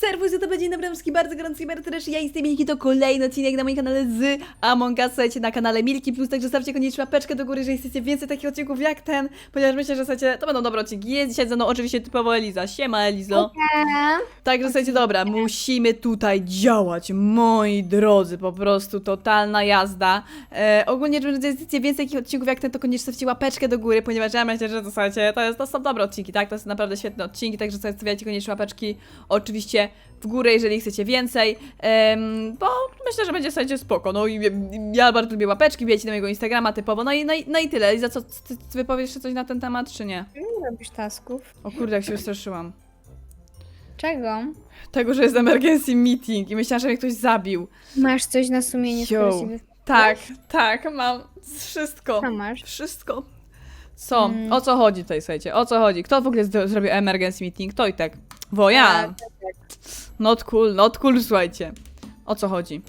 Serwus, to dzień dobry, wszystkim bardzo gorący też ja jestem Milki, to kolejny odcinek na moim kanale z Among Us, słuchajcie, na kanale Milki Plus, także stawcie koniecznie łapeczkę do góry, jeżeli chcecie więcej takich odcinków jak ten, ponieważ myślę, że słuchajcie, to będą dobre odcinki. Jest dzisiaj ze mną oczywiście typowo Eliza, siema Elizo. Także słuchajcie, dobra, musimy tutaj działać, moi drodzy, po prostu totalna jazda. E, ogólnie, jeżeli chcecie więcej takich odcinków jak ten, to koniecznie stawcie łapeczkę do góry, ponieważ ja myślę, że to słuchajcie, to, jest, to są dobre odcinki, tak? To są naprawdę świetne odcinki, także stawiajcie koniecznie łapeczki, oczywiście w górę, jeżeli chcecie więcej, em, bo myślę, że będzie słuchajcie spoko. No i ja bardzo lubię łapeczki, wiecie na mojego Instagrama typowo, no i, no i, no i tyle. I za co, ty, ty wypowiesz jeszcze coś na ten temat, czy nie? Nie robisz tasków. O kurde, jak się wystraszyłam. Czego? Tego, że jest emergency meeting i myślałam, że mnie ktoś zabił. Masz coś na sumieniu, Yo. się. Tak, tak, mam wszystko. Co masz? Wszystko. Co? Mm. O co chodzi tutaj, słuchajcie? O co chodzi? Kto w ogóle zdo- zrobił emergency meeting? To i tak. Wojan. Not cool, not cool, słuchajcie. O co chodzi?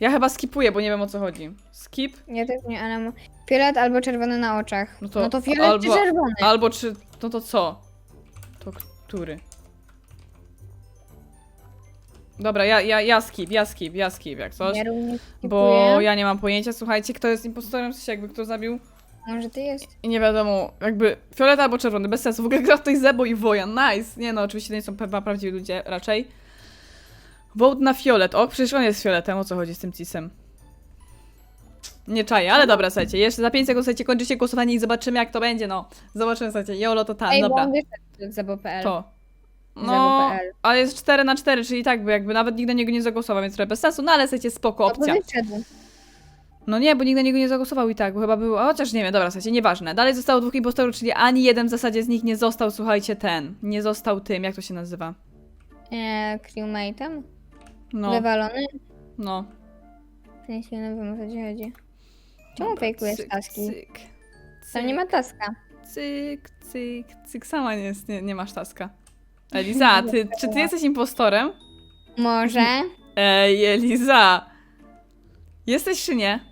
Ja chyba skipuję, bo nie wiem o co chodzi. Skip? Ja też nie, ale mam fiolet albo czerwony na oczach. No No to to, fiolet czy albo- czerwony? Albo czy... No to co? To który? Dobra, ja, ja, ja skip, ja skip, ja skip, jak coś. Ja również Bo skipuję. ja nie mam pojęcia, słuchajcie, kto jest impostorem, w sensie jakby kto zabił Może ty jest? i nie wiadomo, jakby fioleta albo czerwony, bez sensu. W ogóle gra ktoś Zebo i Wojan, nice. Nie no, oczywiście to nie są chyba prawdziwi ludzie, raczej. Vote na fiolet. O, przecież on jest fioletem, o co chodzi z tym cisem? Nie czaję, ale dobra, słuchajcie, jeszcze za 5 sekund, słuchajcie, kończy się głosowanie i zobaczymy jak to będzie, no. Zobaczymy, słuchajcie, jolo to tam, Ej, bo dobra. on wyszedł z Zabo.pl. To. No, Zabo.pl. ale jest 4 na 4, czyli tak, bo jakby nawet nikt na niego nie zagłosował, więc trochę bez sensu, no ale słuchajcie, spoko No bo opcja. wyszedł. No nie, bo nikt na niego nie zagłosował i tak, bo chyba było, chociaż nie wiem, dobra, słuchajcie, nieważne. Dalej zostało dwóch impostorów, czyli ani jeden w zasadzie z nich nie został, słuchajcie, ten, nie został tym, jak to się nazywa? E, crewmate'em? No, Wywalony? no. W sensie, nie wiem o co ci chodzi. Czemu fejkujesz Cyk, taski? Cyk, Tam nie ma taska. cyk, cyk, cyk, sama nie, jest, nie, nie masz taska. Eliza, ty, czy ty jesteś impostorem? Może? Ej, Eliza! Jesteś czy nie?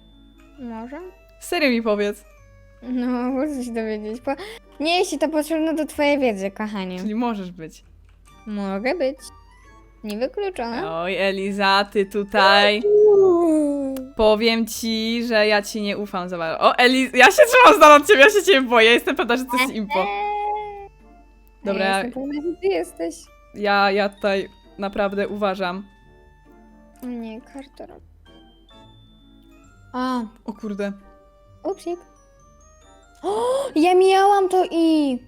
Może? Serio mi powiedz. No, muszę się dowiedzieć. Po... Nie, jeśli to potrzebne do twojej wiedzy, kochanie. Czyli możesz być. Mogę być. Niewykluczone. Oj, Eliza, ty tutaj. Powiem ci, że ja ci nie ufam za bardzo. O, Eliza, ja się trzymam z dala od ciebie, ja się ciebie boję. Jestem pewna, że to jest impo. Dobra, Ja jestem pewna, że ty jesteś. Ja, ja tutaj naprawdę uważam. Nie, kartera. A, O kurde. upsik. O, ja miałam to i...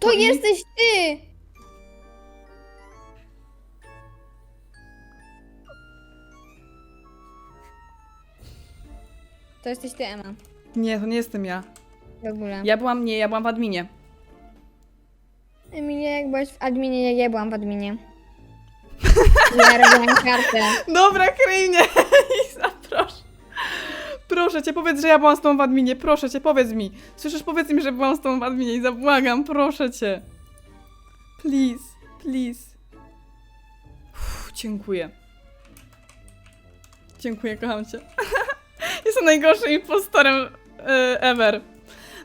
To, To i? jesteś ty! To jesteś ty, Emma. Nie, to nie jestem ja. W ogóle. Ja byłam, nie, ja byłam w adminie. Emilia, jak byłaś w adminie, jak ja byłam w adminie. Ja robiłam kartę. Dobra, kryj mnie, Eliza, proszę. Proszę cię, powiedz, że ja byłam z tobą w adminie. Proszę cię, powiedz mi. Słyszysz, powiedz mi, że byłam z tobą w adminie i zabłagam, proszę cię. Please, please. Uff, dziękuję. Dziękuję, kocham cię. Jestem najgorszym impostorem e, ever.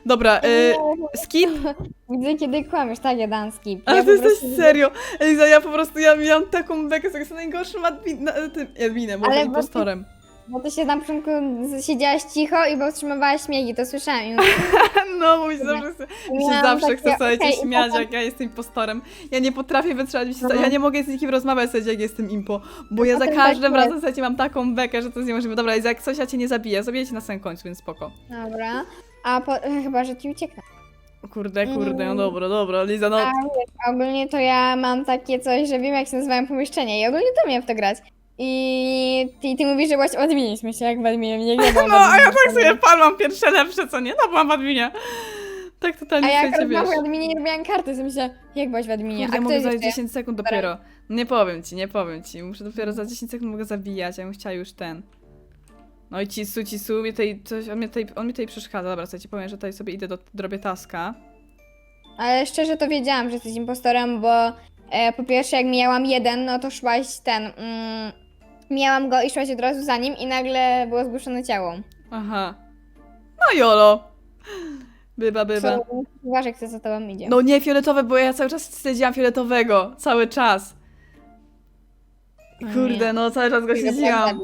Dobra, e, skip? Widzę, kiedy kłamiesz, tak, ja dam skip. Ale ja to po jesteś prostu- serio. Eliza, ja po prostu, ja miałam taką bekę, że jestem najgorszym admin, na, tym, adminem, bo ty- impostorem. Bo ty się na początku siedziałaś cicho i powstrzymywałaś śmiegi, to słyszałam. No, się zawsze, mi się miałam zawsze takie, chce słuchajcie, okej, i śmiać, potem- jak ja jestem impostorem. Ja nie potrafię wytrzymać, mi się, ja nie mogę z nikim rozmawiać, słuchajcie, jak jestem impo, bo ja za potem każdym tak razem, jest. słuchajcie, mam taką bekę, że to jest niemożliwe. Dobra, jak coś ja cię nie zabiję, zabiję cię na samym końcu, więc spoko. Dobra. A po, chyba, że ci ucieknę. Kurde, kurde, no Mm. dobra, dobra, Liza, no... A wiesz, ogólnie to ja mam takie coś, że wiem jak się nazywają pomieszczenia i ogólnie to miałem w to grać. I ty, ty mówisz, że byłaś w adminie, myślę jak w adminie, nie wiem. No, a ja tak sobie palmam pierwsze lepsze, co nie? No, byłam w adminie. Tak totalnie, ja słuchajcie, akurat byłam wiesz. w adminie i robiłam karty, więc myślę, jak byłaś w adminie. Kurde, a mogę za jeszcze? 10 sekund dopiero. Nie powiem ci, nie powiem ci. Muszę dopiero za 10 sekund mogę zabijać, ja bym chciała już ten. No i cisu, cisu, mnie tutaj, coś, on, mnie tutaj, on mi tutaj przeszkadza. Dobra, słuchajcie, powiem, że tutaj sobie idę do drobię taska. Ale szczerze to wiedziałam, że jesteś impostorem, bo e, po pierwsze jak miałam jeden, no to szłaś ten... Mm, miałam go i szłaś od razu za nim i nagle było zgłoszone ciało. Aha. No jolo. Byba, byba. Co, uważaj, kto za tobą idzie. No nie fioletowe, bo ja cały czas śledziłam fioletowego. Cały czas. O Kurde, nie. no cały czas go Jego siedziłam. plan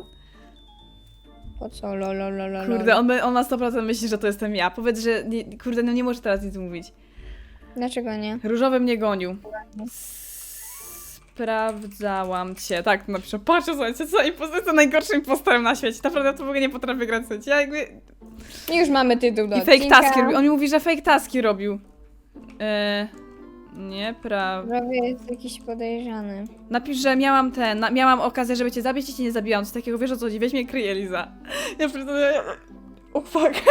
Po co? Lo, lo, lo, lo, lo. Kurde, on, on na 100% myśli, że to jestem ja. Powiedz, że nie, kurde, no nie może teraz nic mówić. Dlaczego nie? Różowy mnie gonił. Sprawdzałam cię. Tak, napiszę. Patrzę, słuchajcie, co imposter to najgorszym impostorem na świecie. Naprawdę to w ogóle nie potrafię grać, słuchajcie. Ja jakby... I już mamy tytuł do I fake odcinka. taski robił. On mi mówi, że fake taski robił. Eee, nieprawda. Robię jest jakiś podejrzany. Napisz, że miałam ten, na, miałam okazję, żeby cię zabić i cię nie zabiłam. Coś takiego, wiesz o co chodzi, weź mnie kryje, Liza. Ja pierdolę... Oh fuck.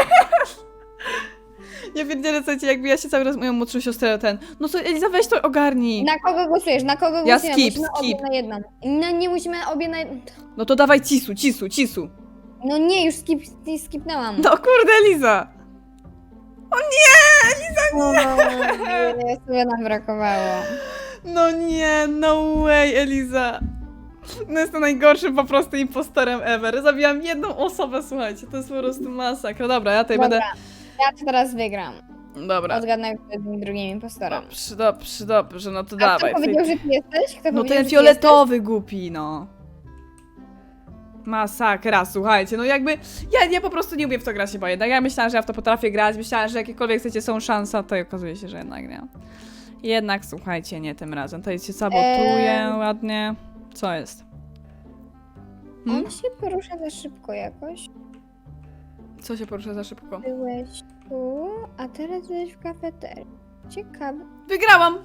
Ja pierdzielę, słuchajcie, jakby ja się cały raz moją młodszą siostrę ten... No co, Eliza, weź to ogarnij. Na kogo głosujesz? Na kogo Ja głosujemy? skip, musimy skip. obie na jedną. No nie musimy obie na... No to dawaj cisu, cisu, cisu. No nie, już skip, skipnęłam. No kurde, Eliza. O nie, Eliza, O, nie, sobie nam brakowało. No nie, no way, Eliza. No jestem najgorszym po prostu impostorem ever. Zabiłam jedną osobę, słuchajcie, to jest po prostu masakra. Dobra, ja tutaj Dobra, będę... ja teraz wygram. Dobra. Odgadnę, kto jest tym drugim impostorem. Dobrze, dobrze, dobrze, no to A dawaj. kto powiedział, że ty jesteś? Kto No powiedział, ten ty fioletowy głupi, no. Masakra, słuchajcie, no jakby, ja, ja po prostu nie umiem w to grać chyba jednak, ja myślałam, że ja w to potrafię grać, myślałam, że jakiekolwiek chcecie są szansa, to okazuje się, że jednak nie. Jednak, słuchajcie, nie tym razem, tutaj się sabotuje Eee. ładnie. Co jest? jesteś? Hmm? On się porusza za szybko jakoś. Co się porusza za szybko? Byłeś tu, a teraz byłeś w kafeterii. Ciekawe. Wygrałam!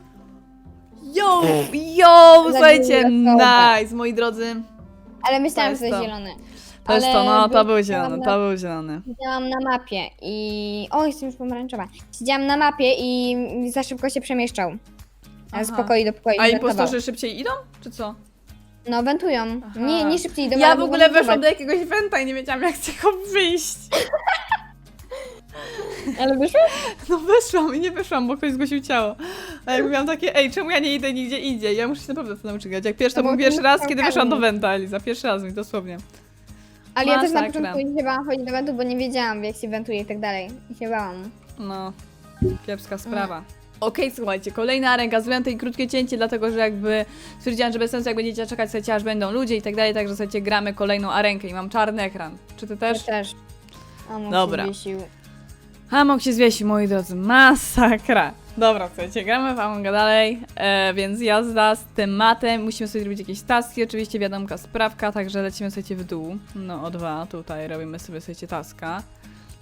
Yo, yo, słuchajcie, nice, moi drodzy. Ale myślałam, że to jest to. zielony. To jest to, no, to był zielony, to był zielony. Siedziałam na mapie i... O, jestem już pomarańczowa. Siedziałam na mapie i za szybko się przemieszczał. Aha. Z pokoju do pokoju. A wentował. impostorzy szybciej idą, czy co? No, wentują. Aha. Nie, nie szybciej idą, Ja w ogóle weszłam do jakiegoś wenta i nie wiedziałam jak z tego wyjść. Ale wyszło? No weszłam i nie wyszłam, bo ktoś zgłosił ciało. A ja miałam takie, ej, czemu ja nie idę nigdzie indziej? Ja muszę się naprawdę to nauczyć grać. Jak pierwszy, to No bo był pierwszy raz, kiedy wyszłam do wenta, Eliza. Pierwszy raz mi, dosłownie. Ale ja też na Masakra. początku nie się bałam chodzić do wentu, bo nie wiedziałam jak się wentuje i tak dalej. I się bałam. No, kiepska sprawa. Okej, słuchajcie, kolejna ręka z i krótkie cięcie, dlatego że jakby stwierdziłam, że bez sensu jak będziecie czekać, słuchajcie, aż będą ludzie i tak dalej, także słuchajcie, gramy kolejną arenkę i mam czarny ekran. Czy ty też? Ja też. A Dobra. się. Amok się zwiesi, moi drodzy, masakra. Dobra, słuchajcie, gramy w Amonga dalej, e, więc jazda z tematem, musimy sobie zrobić jakieś taski, oczywiście wiadomka, sprawka, także lecimy słuchajcie w dół. No o dwa, tutaj robimy sobie słuchajcie taska.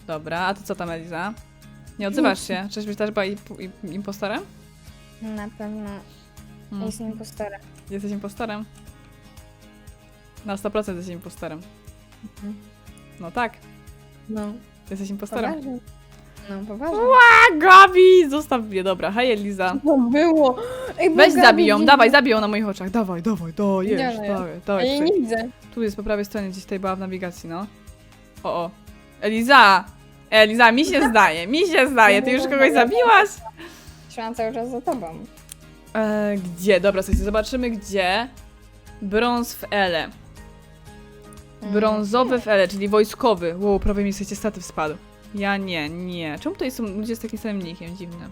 Dobra, a ty co tam Eliza? Nie odzywasz się? Czyżbyś też była imp- im- impostorem? Na pewno. Mm. Jestem impostorem. Jesteś impostorem? Na 100% jesteś impostorem. Mhm. No tak, No. jesteś impostorem. Poważnie. No, poważnie. A Gabi! Zostaw mnie, dobra, hej Eliza. To było. Ej, bo Weź Gabi zabij ją, dziwnie- dawaj, zabij ją na moich oczach. Dawaj, dawaj, dajesz, ona jest? dawaj, Ja dawaj. jej nie widzę. Tu jest po prawej stronie, gdzieś tutaj była w nawigacji, no. O, o. Eliza! Eliza, mi się zdaje, mi się zdaje. Ty już kogoś zabiłaś? Szłam cały czas za tobą. E, gdzie? Dobra, słuchajcie, zobaczymy gdzie. Brąz w Ele. Brązowy w Ele, czyli wojskowy. Wow, prawie mi słuchajcie statyw spadł. Ja nie, nie. Czemu tutaj są ludzie z takim samym nickiem? Dziwne.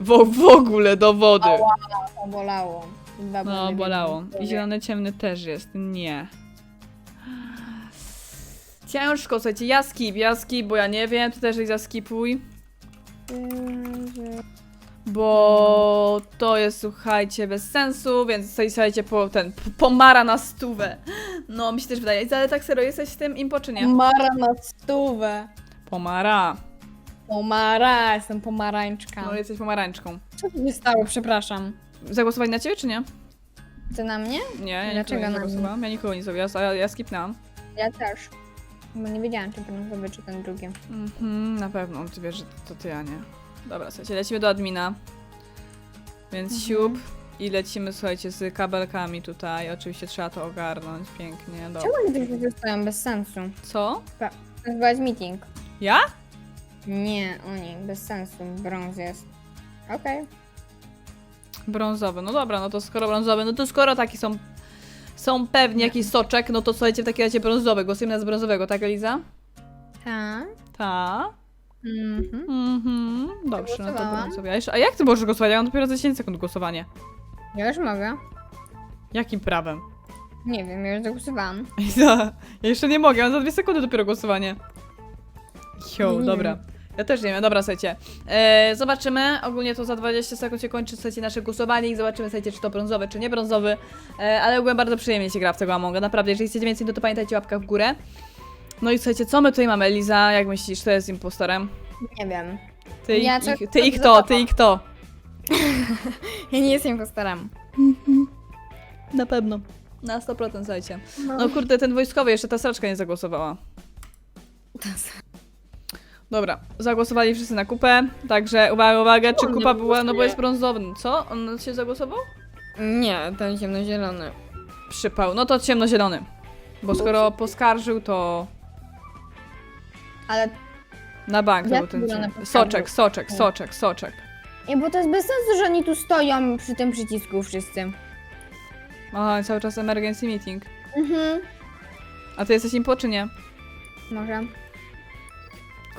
W, w ogóle do wody. To bolało. Dwa No, bolało. I zielony ciemny też jest. Nie. Ciężko, słuchajcie, ja skip, ja skip, bo ja nie wiem, ty też zaskipuj. Bo to jest, słuchajcie, bez sensu, więc tutaj, słuchajcie, po, ten, p- pomara na stówę. No, mi się też wydaje. Ale tak serio, jesteś w tym impo, czy nie? Pomara na stówę. Pomara. Pomara, jestem pomarańczka. No, jesteś pomarańczką. Co tu się stało, przepraszam? Zagłosowali na ciebie, czy nie? Ty na mnie? Nie, ja Dlaczego nikogo nie na mnie? zagłosowałam. Ja nikogo nie zrobiłam, ja, ja skipnęłam. Ja też. Bo nie wiedziałam, czy ten sobie, czy ten drugi. Mhm, na pewno, ty wiesz, że to ty, ja nie. Dobra, słuchajcie, lecimy do admina. Więc Mhm. siup i lecimy, słuchajcie, z kabelkami tutaj. Oczywiście trzeba to ogarnąć pięknie. Dobra. Czemu tych ludzi stoją bez sensu? Co? Nazwałaś meeting. Ja? Nie, oni, bez sensu. Brąz jest. Okej. Brązowy. No dobra, no to skoro brązowy, no to skoro taki są są pewnie jakiś soczek, no to słuchajcie, w takim razie brązowy. Głosujemy na brązowego, tak Eliza? Tak. Ta. Mhm. Mhm. Dobrze, no to brązowy. A, jeszcze, a jak ty możesz głosować? Ja mam dopiero za 10 sekund głosowanie. Ja już mogę. Jakim prawem? Nie wiem, ja już zagłosowałam. Ja, ja jeszcze nie mogę, mam za dwie sekundy dopiero głosowanie. Jo, Nie dobra. Ja też nie wiem, dobra, słuchajcie. E, zobaczymy, ogólnie to za 20 sekund się kończy, słuchajcie, nasze głosowanie i zobaczymy, słuchajcie, czy to brązowy, czy nie brązowy. E, ale ogólnie bardzo przyjemnie się gra w tego Amonga, naprawdę. Jeżeli chcecie więcej, no to pamiętajcie łapka w górę. No i słuchajcie, co my tutaj mamy, Eliza? Jak myślisz, kto jest impostorem? Nie wiem. Ty, Ja i- ty i kto, ty i kto? Ja nie jestem impostorem. Na pewno. Na 100%, słuchajcie. No kurde, ten wojskowy, jeszcze ta sraczka nie zagłosowała. Dobra, zagłosowali wszyscy na kupę, także uwaga, uwaga, czy kupa była, no bo jest brązowy. Co? On się zagłosował? Nie, ten ciemnozielony. Przypał, no to ciemnozielony. Bo skoro poskarżył, to Ale na bank to Jak był ten zielony ciem- poskarżył? Soczek, soczek, soczek, soczek. Nie, bo to jest bez sensu, że oni tu stoją przy tym przycisku wszyscy. Aha, cały czas emergency meeting. Mhm. A ty jesteś impo, czy nie? Może.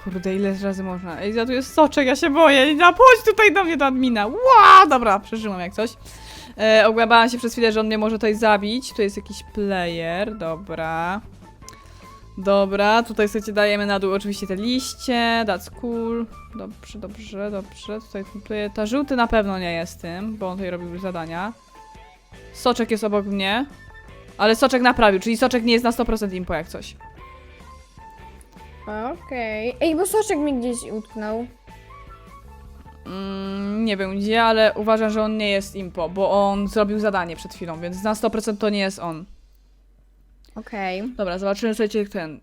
Kurde, ile razy można? Ej, ja tu jest soczek, ja się boję. Ja pójdź tutaj do mnie do admina. Ła, dobra, przeżyłam jak coś. E, Ogłębałam się przez chwilę, że on mnie może tutaj zabić. Tu jest jakiś player, dobra. Dobra, tutaj sobie dajemy na dół oczywiście te liście, that's cool. Dobrze, dobrze, dobrze. Tutaj player, ta żółty na pewno nie jest tym, bo on tutaj robił zadania. Soczek jest obok mnie. Ale Soczek naprawił, czyli Soczek nie jest na 100% impo jak coś. Okej. Ej, bo soczek mi gdzieś utknął. Mm, nie wiem gdzie, ale uważam, że on nie jest impo, bo on zrobił zadanie przed chwilą, więc na 100% to nie jest on. Okej. Dobra, zobaczymy sobie ten...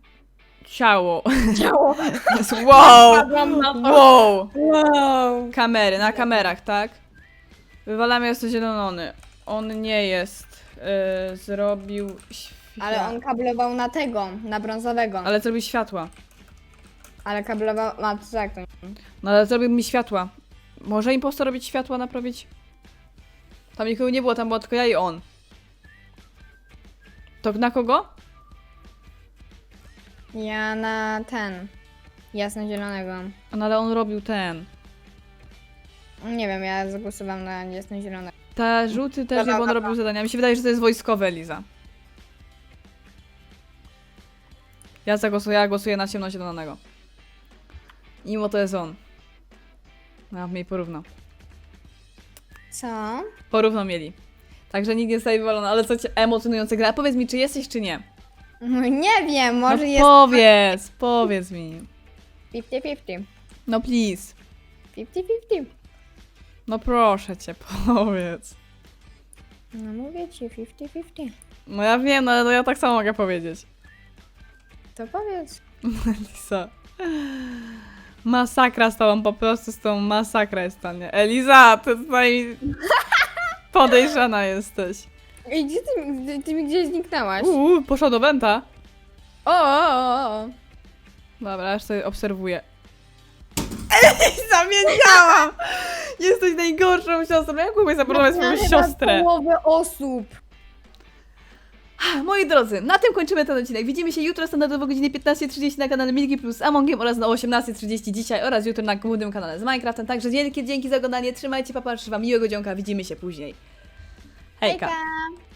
Ciało. Działo. Jest- wow! Padłam na to. Wow! Wow. Kamery, na kamerach, tak? Wywalamy jest to zielony. On nie jest. Yy, zrobił... Świa... Ale on kablował na tego, na brązowego. Ale, Ale zrobił światła. Kablował. A, to tak to. No ale zrobił mi światła. Może impostor robić światła, naprawić? Tam nikogo nie było, tam było tylko ja i on. To na kogo? Ja na ten. Jasno-zielonego. No ale on robił ten. Nie wiem, ja zagłosowałam na jasno-zielonego. Ta żółty też nie, bo on robił zadania. Mi się wydaje, że to jest wojskowy Eliza. Ja zagłosuję, ja głosuję na ciemnozielonego. Mimo to jest on. No, mnie porówno. Co? Porówno mieli. Także nikt nie zostaje wywalony, ale co cię emocjonujące gra. Powiedz mi, czy jesteś, czy nie? No Nie wiem, może no jest powiedz, powiedz mi. 50-50. No please. 50-50. No proszę cię, powiedz. No mówię ci, 50-50. No ja wiem, no ale no ja tak samo mogę powiedzieć. To powiedz. Elisa. Masakra z tobą, po prostu z tą masakra jest to, nie? Eliza, ty tutaj podejrzana jesteś. Ej, gdzie ty, ty, ty mi gdzieś zniknęłaś? Uuu, poszła do Wenta. O, o, o, o. Dobra, aż sobie obserwuję. Eliza, wiedziałam! Jesteś najgorszą siostrą. Jak mogłeś zaproponować swoją siostrę? połowę osób. Moi drodzy, na tym kończymy ten odcinek. Widzimy się jutro standardowo o godzinie 15.30 na kanale Milki Plus Amongiem oraz na 18.30 dzisiaj oraz jutro na głównym kanale z Minecraftem. Także wielkie dzięki za oglądanie. Trzymajcie papa, wam miłego dzionka. Widzimy się później. Hejka. Hejka.